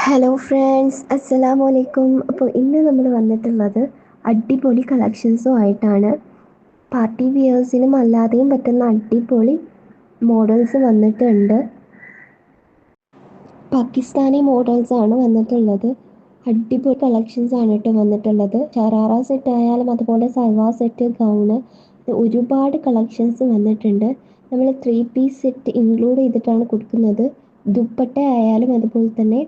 Hello friends അസ്സലാമു അലൈക്കും അപ്പോൾ ഇന്ന് നമ്മൾ വന്നിട്ടുള്ളത് അടിപൊളി കളക്ഷൻസും ആയിട്ടാണ്. പാർട്ടി വിയേഴ്സിനും അല്ലാതെയും പറ്റുന്ന അടിപൊളി മോഡൽസ് വന്നിട്ടുണ്ട്. പാകിസ്ഥാനി മോഡൽസ് ആണ് വന്നിട്ടുള്ളത്. അടിപൊളി കളക്ഷൻസ് ആണ് കേട്ടോ വന്നിട്ടുള്ളത്. ഷറാറ സെറ്റ് ആയാലും അതുപോലെ സൽവാർ സെറ്റ് ഗൗണ് ഒരുപാട് കളക്ഷൻസ് വന്നിട്ടുണ്ട്. നമ്മൾ ത്രീ പീസ് സെറ്റ് ഇൻക്ലൂഡ് ചെയ്തിട്ടാണ് കൊടുക്കുന്നത്. ദുപ്പട്ട ആയാലും അതുപോലെ തന്നെ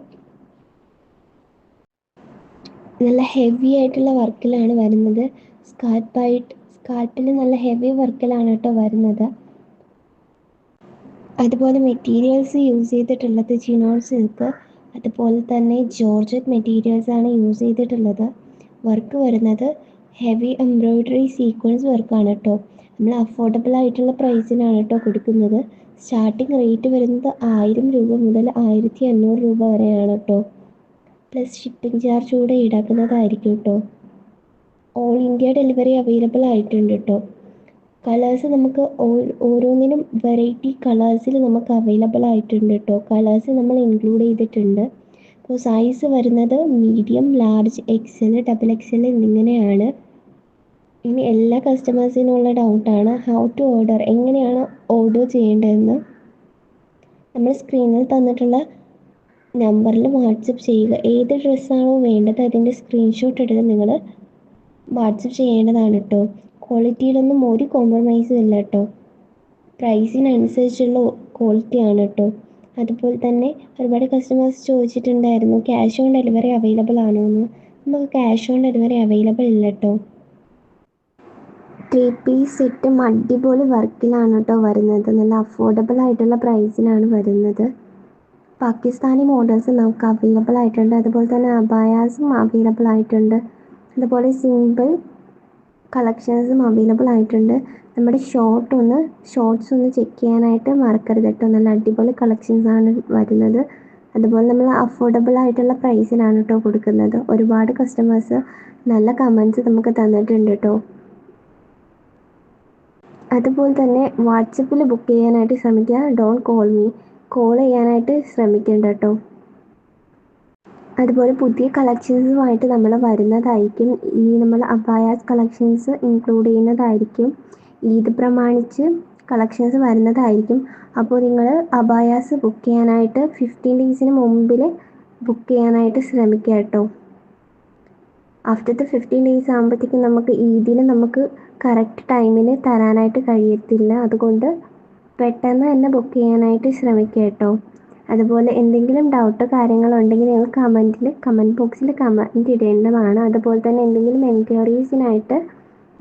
നല്ല ഹെവി ആയിട്ടുള്ള വർക്കിലാണ് വരുന്നത്. സ്കാർപ്പായിട്ട് സ്കാർപ്പിൽ നല്ല ഹെവി വർക്കിലാണ് കേട്ടോ വരുന്നത്. അതുപോലെ മെറ്റീരിയൽസ് യൂസ് ചെയ്തിട്ടുള്ളത് ചിനോൺ സിൽക്ക് അതുപോലെ തന്നെ ജോർജറ്റ് മെറ്റീരിയൽസ് ആണ് യൂസ് ചെയ്തിട്ടുള്ളത്. വർക്ക് വരുന്നത് ഹെവി എംബ്രോയിഡറി സീക്വൻസ് വർക്കാണ് കേട്ടോ. നമ്മൾ അഫോർഡബിൾ ആയിട്ടുള്ള പ്രൈസിനാണ് കേട്ടോ കൊടുക്കുന്നത്. സ്റ്റാർട്ടിങ് റേറ്റ് വരുന്നത് ആയിരം രൂപ മുതൽ ആയിരത്തി അഞ്ഞൂറ് രൂപ വരെയാണ് കേട്ടോ. പ്ലസ് ഷിപ്പിംഗ് ചാർജ് കൂടെ ഈടാക്കുന്നതായിരിക്കും കേട്ടോ ഓൾ ഇന്ത്യ ഡെലിവറി അവൈലബിൾ ആയിട്ടുണ്ട് കേട്ടോ കളേഴ്സ് നമുക്ക് ഓരോന്നിനും വെറൈറ്റി കളേഴ്സിൽ നമുക്ക് അവൈലബിൾ ആയിട്ടുണ്ട് കേട്ടോ കളേഴ്സ് നമ്മൾ ഇൻക്ലൂഡ് ചെയ്തിട്ടുണ്ട്. അപ്പോൾ സൈസ് വരുന്നത് medium large XL double XL എന്നിങ്ങനെയാണ്. ഇനി എല്ലാ കസ്റ്റമേഴ്സിനുള്ള ഡൗട്ടാണ് ഹൗ ടു ഓർഡർ എങ്ങനെയാണ് ഓർഡർ ചെയ്യേണ്ടതെന്ന്. നമ്മൾ സ്ക്രീനിൽ തന്നിട്ടുള്ള നമ്പറിൽ വാട്സപ്പ് ചെയ്യുക. ഏത് ഡ്രസ്സാണോ വേണ്ടത് അതിന്റെ സ്ക്രീൻഷോട്ട് എടുത്ത് നിങ്ങൾ വാട്സപ്പ് ചെയ്യേണ്ടതാണ് കേട്ടോ ക്വാളിറ്റിയിലൊന്നും ഒരു കോംപ്രമൈസും ഇല്ല കേട്ടോ പ്രൈസിനനുസരിച്ചുള്ള ക്വാളിറ്റിയാണ് കേട്ടോ അതുപോലെ തന്നെ ഒരുപാട് കസ്റ്റമേഴ്സ് ചോദിച്ചിട്ടുണ്ടായിരുന്നു ക്യാഷ് ഓൺ ഡെലിവറി അവൈലബിൾ ആണോ എന്ന്. നമുക്ക് ക്യാഷ് ഓൺ ഡെലിവറി അവൈലബിൾ ഇല്ല കേട്ടോ ത്രീ പീസ് സെറ്റും അടിപൊളി വർക്കിലാണ് കേട്ടോ വരുന്നത്. നല്ല അഫോർഡബിൾ ആയിട്ടുള്ള പ്രൈസിലാണ് വരുന്നത്. പാകിസ്ഥാനി മോഡൽസ് നമുക്ക് അവൈലബിൾ ആയിട്ടുണ്ട്. അതുപോലെ തന്നെ അബായാസും അവൈലബിൾ ആയിട്ടുണ്ട്. അതുപോലെ സിമ്പിൾ കളക്ഷൻസും അവൈലബിൾ ആയിട്ടുണ്ട്. നമ്മുടെ ഷോർട്ട് ഒന്ന് ഷോർട്സ് ഒന്ന് ചെക്ക് ചെയ്യാനായിട്ട് മറക്കരുത് കേട്ടോ നല്ല അടിപൊളി കളക്ഷൻസ് ആണ് വരുന്നത്. അതുപോലെ നമ്മൾ അഫോർഡബിൾ ആയിട്ടുള്ള പ്രൈസിലാണ് കേട്ടോ കൊടുക്കുന്നത്. ഒരുപാട് കസ്റ്റമേഴ്സ് നല്ല കമൻസ് നമുക്ക് തന്നിട്ടുണ്ട് കേട്ടോ അതുപോലെ തന്നെ വാട്സപ്പിൽ ബുക്ക് ചെയ്യാനായിട്ട് ശ്രമിക്കുക. ഡോൺ കോൾ മീ കോൾ ചെയ്യാനായിട്ട് ശ്രമിക്കേണ്ട കേട്ടോ അതുപോലെ പുതിയ കളക്ഷൻസുമായിട്ട് നമ്മൾ വരുന്നതായിരിക്കും. ഈ നമ്മൾ അബായാസ് കളക്ഷൻസ് ഇൻക്ലൂഡ് ചെയ്യുന്നതായിരിക്കും. ഈദ് പ്രമാണിച്ച് കളക്ഷൻസ് വരുന്നതായിരിക്കും. അപ്പോൾ നിങ്ങൾ അബായാസ് ബുക്ക് ചെയ്യാനായിട്ട് ഫിഫ്റ്റീൻ ഡേയ്സിന് മുമ്പിൽ ബുക്ക് ചെയ്യാനായിട്ട് ശ്രമിക്കുക കേട്ടോ ആഫ്റ്റർ ഫിഫ്റ്റീൻ ഡേയ്സ് ആകുമ്പോഴത്തേക്കും നമുക്ക് ഈദിന് നമുക്ക് കറക്റ്റ് ടൈമിന് തരാനായിട്ട് കഴിയത്തില്ല. അതുകൊണ്ട് പെട്ടെന്ന് തന്നെ ബുക്ക് ചെയ്യാനായിട്ട് ശ്രമിക്കുക കേട്ടോ. അതുപോലെ എന്തെങ്കിലും ഡൗട്ടോ കാര്യങ്ങളോ ഉണ്ടെങ്കിൽ നിങ്ങൾ കമന്റിൽ കമന്റ് ബോക്സിൽ കമന്റ് ഇടേണ്ടതാണ്. അതുപോലെ തന്നെ എന്തെങ്കിലും എൻക്വയറീസിനായിട്ട്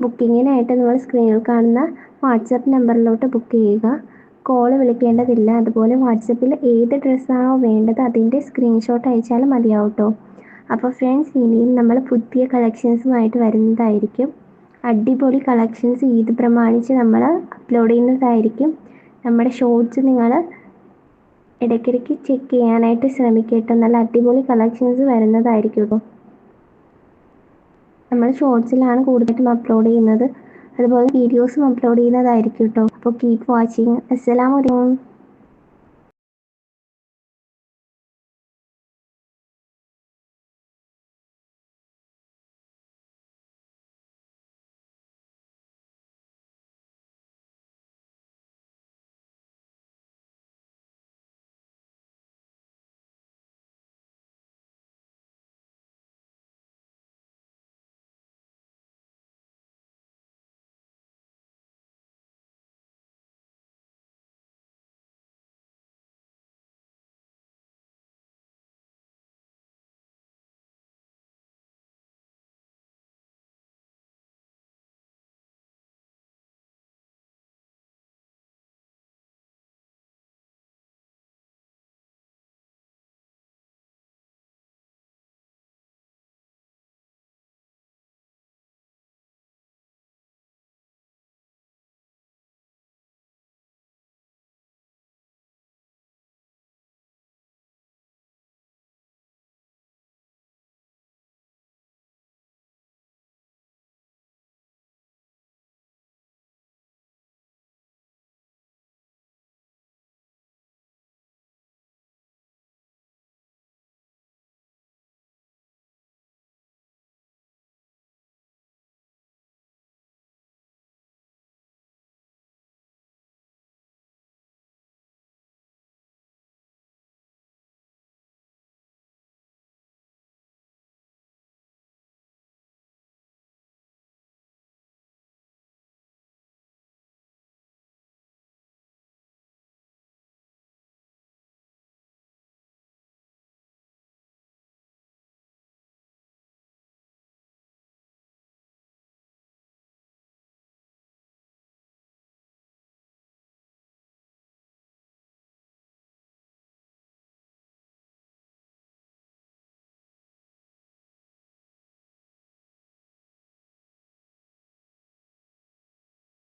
ബുക്കിങ്ങിനായിട്ട് നിങ്ങൾ സ്ക്രീനിൽ കാണുന്ന വാട്സപ്പ് നമ്പറിലോട്ട് ബുക്ക് ചെയ്യുക. കോൾ വിളിക്കേണ്ടതില്ല. അതുപോലെ വാട്സപ്പിൽ ഏത് ഡ്രസ്സാണോ വേണ്ടത് അതിന്റെ സ്ക്രീൻഷോട്ട് അയച്ചാലും മതിയാവും കേട്ടോ. അപ്പോൾ ഫ്രണ്ട്സ് ഇനിയും നമ്മൾ പുതിയ കളക്ഷൻസുമായിട്ട് വരുന്നതായിരിക്കും. അടിപൊളി കളക്ഷൻസ് ഈദ് പ്രമാണിച്ച് നമ്മൾ അപ്ലോഡ് ചെയ്യുന്നതായിരിക്കും. നമ്മുടെ ഷോർട്സ് നിങ്ങൾ ഇടയ്ക്കിടയ്ക്ക് ചെക്ക് ചെയ്യാനായിട്ട് ശ്രമിക്കട്ടെ നല്ല അടിപൊളി കളക്ഷൻസ് വരുന്നതായിരിക്കും നമ്മൾ ഷോർട്സിലാണ് കൂടുതലായിട്ടും അപ്ലോഡ് ചെയ്യുന്നത്. അതുപോലെ വീഡിയോസും അപ്ലോഡ് ചെയ്യുന്നതായിരിക്കും കേട്ടോ. അപ്പോൾ കീപ്പ് വാച്ചിങ് അസ്സലാമലൈക്കും